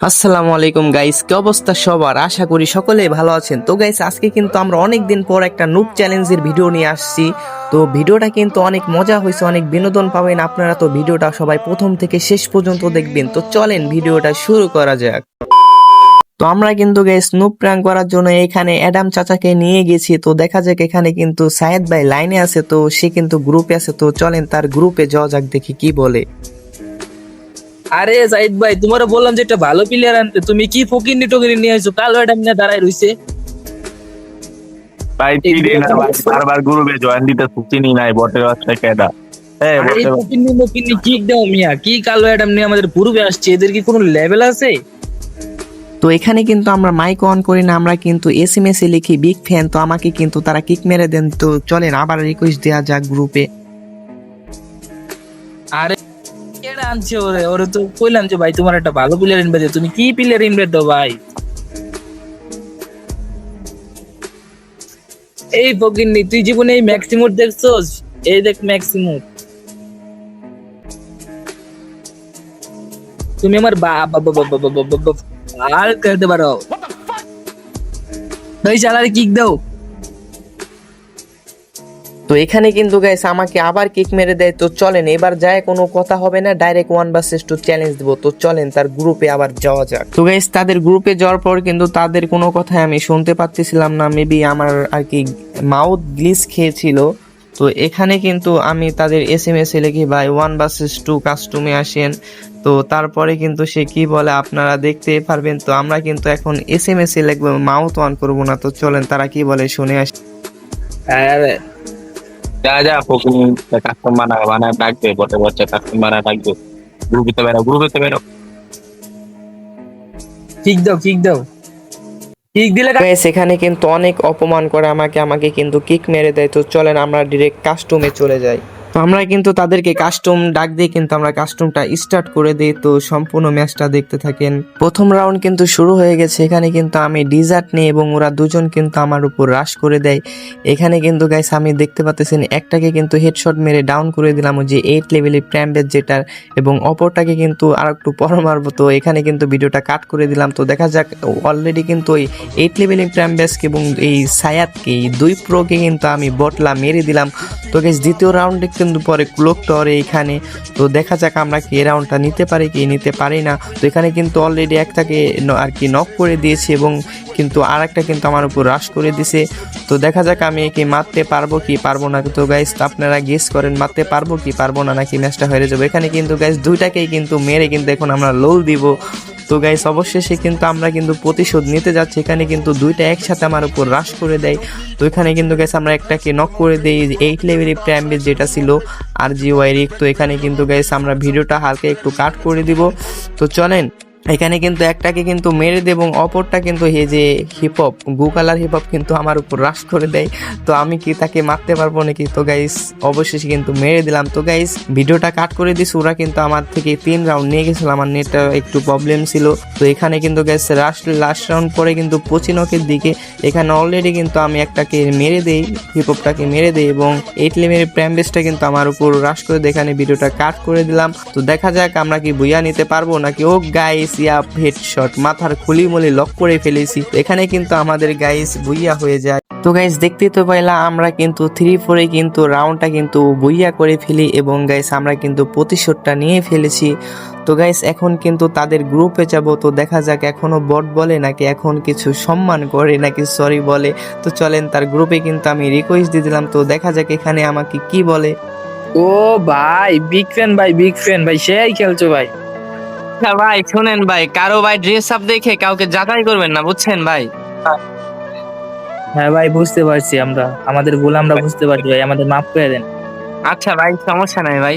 আসসালামু আলাইকুম গাইস কি অবস্থা সবার? আশা করি সকলেই ভালো আছেন। তো গাইস আজকে কিন্তু আমরা অনেক দিন পর একটা নুক চ্যালেঞ্জের ভিডিও নিয়ে আসছি। তো ভিডিওটা কিন্তু অনেক মজা হয়েছে, অনেক বিনোদন পাবেন আপনারা। তো ভিডিওটা সবাই প্রথম থেকে শেষ পর্যন্ত দেখবেন। তো, চলেন ভিডিওটা শুরু করা যাক। তো, আমরা কিন্তু গাইস নুপ প্র্যাঙ্ক করার জন্য এখানে অ্যাডাম চাচাকে নিয়ে গেছি। তো, দেখা যাক এখানে কিন্তু সায়েদ ভাই লাইনে আছে। তো, সে কিন্তু গ্রুপে আছে। তো, চলেন তার গ্রুপে যাওয়া যাক, দেখি কি বলে। আরে সাইদ ভাই তোমার বললাম যে একটা ভালো প্লেয়ার আনতে তুমি কি ফকিনি টকিনি নিয়ে আসছো কালো এটা নিয়ে দাঁড়ায় রইছে। ভাই চিনি না ভাই বারবার গ্রুপে জয়েন দিতে চিনি নাই বটের হচ্ছে কেডা। মিয়া কি কালো অ্যাডাম নিয়ে আমাদের পূর্বে আসছে? এদের কি কোনো লেভেল আছে? তো এখানে কিন্তু আমরা মাইক অন করি না আমরা কিন্তু এস এম এস এ লিখি বিগ ফ্যান তো আমাকে কিন্তু তারা কিক মেরে দেন। তো চলেন আবার রিকোয়েস্ট দেওয়া যাক গ্রুপে আরে আনছে ওরে ওরে তো কইলাম যে ভাই তোমার একটা ভালো প্লেয়ার তুমি কি প্লেয়ার দাও ভাই এই ফকিনি তুই জীবনে এই ম্যাক্সিমুট দেখছস এই দেখ ম্যাক্সিমুট তুমি আমার বাবা বাবা বাবা বাবা করতে পারো ভাই চালারে কিক দাও তো এখানে কিন্তু গাইস আমাকে আবার কিক মেরে দেয়, তো চলেন, এবার যায় কোনো কথা হবে না direct one versus two challenge দেবো, তো চলেন তার গ্রুপে আবার যাওয়া যাক। তো গাইস তাদের গ্রুপে যাওয়ার পর কিন্তু তাদের কোনো কথাই আমি শুনতে পাচ্ছিলাম না মেবি আমার আর কি মাউথ গ্লিস খেয়েছিল। তো এখানে কিন্তু আমি তাদের এস এম এস লিখি, ভাই ওয়ান ভার্সেস টু কাস্টমে আসেন। তো তারপরে কিন্তু সে কি বলে, আপনারা দেখতে পারবেন। তো আমরা কিন্তু এখন এস এম এস লিখব মাউথ অন করব না, তো চলেন, তারা কি বলে, শুনে আসি। যা যা ফকিনি কাস্টম বানা বানা ডাকবে বটে বটে কাস্টমার না ডাকবে গ্রুপে তো বেরো গ্রুপে তো বেরো। কিক দাও ঠিক দাও। কিক দিলে সেখানে কিন্তু অনেক অপমান করে আমাকে আমাকে কিন্তু কিক মেরে দেয়। তো চলেন আমরা ডিরেক্ট কাস্টমে চলে যাই। আমরা কিন্তু তাদেরকে কাস্টম ডাক দিয়ে কিন্তু আমরা কাস্টমটা স্টার্ট করে দিই। তো সম্পূর্ণ ম্যাচটা দেখতে থাকেন। প্রথম রাউন্ড কিন্তু শুরু হয়ে গেছে। এখানে কিন্তু আমি ডিজার্ট নিই এবং ওরা দুজন কিন্তু আমার উপর রাশ করে দেয়। এখানে কিন্তু গাইস আমি দেখতে পাচ্ছেন একটাকে কিন্তু হেডশট মেরে ডাউন করে দিলাম যে এইট লেভেলের প্র্যাম্বেজ যেটার এবং অপরটাকে কিন্তু আর একটু পর মারবো। তো এখানে কিন্তু ভিডিওটা কাট করে দিলাম। তো দেখা যাক অলরেডি কিন্তু ওই এইট লেভেলের প্র্যাম্বেজকে এবং এই সায়াতকে, এই দুই প্রোকে কিন্তু আমি বটলা মেরে দিলাম। তো গেছে দ্বিতীয় রাউন্ডে কিন্তু পরে ক্লোক টরে এখানে। তো দেখা যাক আমরা কি রাউন্ডটা নিতে পারি, কি নিতে পারি না। তো এখানে কিন্তু অলরেডি একটাকে আর কি নক করে দিয়েছি এবং কিন্তু আর একটা কিন্তু আমার উপর রাশ করে দিছে। তো দেখা যাক আমি একে মারতে পারব কি পারব না। তো গাইস আপনারা গেস করেন মারতে পারব কি পারব না, নাকি ম্যাচটা হেরে যাব। এখানে কিন্তু গাইস দুইটাকেই কিন্তু মেরে কিন্তু এখন আমরা লোল দিব। তো গাইস অবশেষে কিন্তু আমরা কিন্তু প্রতিশোধ নিতে যাচ্ছি। এখানে কিন্তু দুইটা একসাথে আমার উপর রাশ করে দেয়। তো এখানে কিন্তু গাইস আমরা একটাকে নক করে দিই। এইট লেভেলের প্র্যাম্বেজ যেটা ছিল আর জি ওয়াইরিক তো এখানে কিন্তু গাইস আমরা ভিডিওটা হালকা একটু কাট করে দিব। তো চলেন এখানে কিন্তু একটাকে কিন্তু মেরে দেয় এবং অপরটা কিন্তু এই যে হিপহপ গু কালার হিপহপ কিন্তু আমার উপর রাশ করে দেয়। তো আমি কি তাকে মারতে পারব নাকি? তো গাইস অবশেষে কিন্তু মেরে দিলাম। তো গাইস ভিডিওটা কাট করে দিস, ওরা কিন্তু আমার থেকে তিন রাউন্ড নিয়ে গেছিল, আমার নেটটা একটু প্রবলেম ছিল। তো এখানে কিন্তু গাইস লাস্ট লাস্ট রাউন্ড পরে কিন্তু পচিনকের দিকে, এখানে অলরেডি কিন্তু আমি একটাকে মেরে দেই হিপহপটাকে মেরে দেই এবং এইট লেভেলের প্র্যাম্বেসটা কিন্তু আমার উপর রাশ করে দিয়ে এখানে ভিডিওটা কাট করে দিলাম। তো দেখা যাক আমরা কি বুইয়া নিতে পারব নাকি? ও গাইস ইয়া হেডশট মাথার খুলি মলি লক করে ফেলেছি। এখানে কিন্তু আমাদের গাইস বুইয়া হয়ে যায়। তো গাইস দেখতে তো পাইলা, আমরা কিন্তু থ্রি ফোরে কিন্তু রাউন্ডটা কিন্তু বুইয়া করে ফেলি এবং গাইস আমরা কিন্তু প্রতিশোধটা নিয়ে ফেলেছি। তো গাইস এখন কিন্তু তাদের গ্রুপে যাব। তো দেখা যাক, এখনও বট বলে নাকি এখন কিছু সম্মান করে নাকি সরি বলে। তো চলেন, তার গ্রুপে কিন্তু আমি রিকোয়েস্ট দিয়ে দিলাম। তো দেখা যাক এখানে আমাকে কি বলে। ও ভাই বিগ ফ্যান ভাই বিগ ফ্যান ভাই, সেই খেলছো ভাই। আচ্ছা ভাই শুনেন ভাই কারও ভাই ড্রেস আপ দেখে কাউকে যাচাই করবেন না বুঝছেন ভাই? হ্যাঁ ভাই বুঝতে পারছি আমরা। আমাদের ভুল আমরা বুঝতে পারছি ভাই আমাদের মাফ করে দেন। আচ্ছা ভাই সমস্যা নাই ভাই।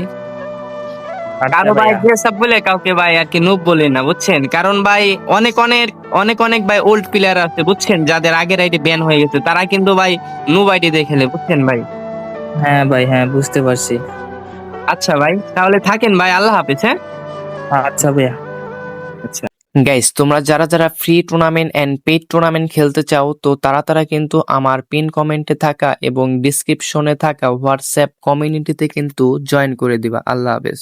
আচ্ছা কারও ভাই ড্রেস আপ বলে কাউকে ভাই আর কি নুব বলে না বুঝছেন? কারণ ভাই অনেক অনেক অনেক অনেক ভাই ওল্ড প্লেয়ার আছে বুঝছেন? যাদের আগের আইডি ব্যান হয়ে গেছে তারা কিন্তু ভাই নুব আইডি দেখেলে বুঝছেন ভাই? হ্যাঁ ভাই হ্যাঁ বুঝতে পারছি। আচ্ছা ভাই তাহলে থাকেন ভাই আল্লাহ হাফেজ হ্যাঁ? আচ্ছা ভাইয়া। আচ্ছা। গাইস তোমরা যারা যারা free tournament and paid tournament খেলতে চাও তো তারা তারা কিন্তু আমার পিন কমেন্টে থাকা এবং ডিসক্রিপশনে থাকা হোয়াটসঅ্যাপ কমিউনিটিতে কিন্তু জয়েন করে দিবা। আল্লাহ হাফেজ।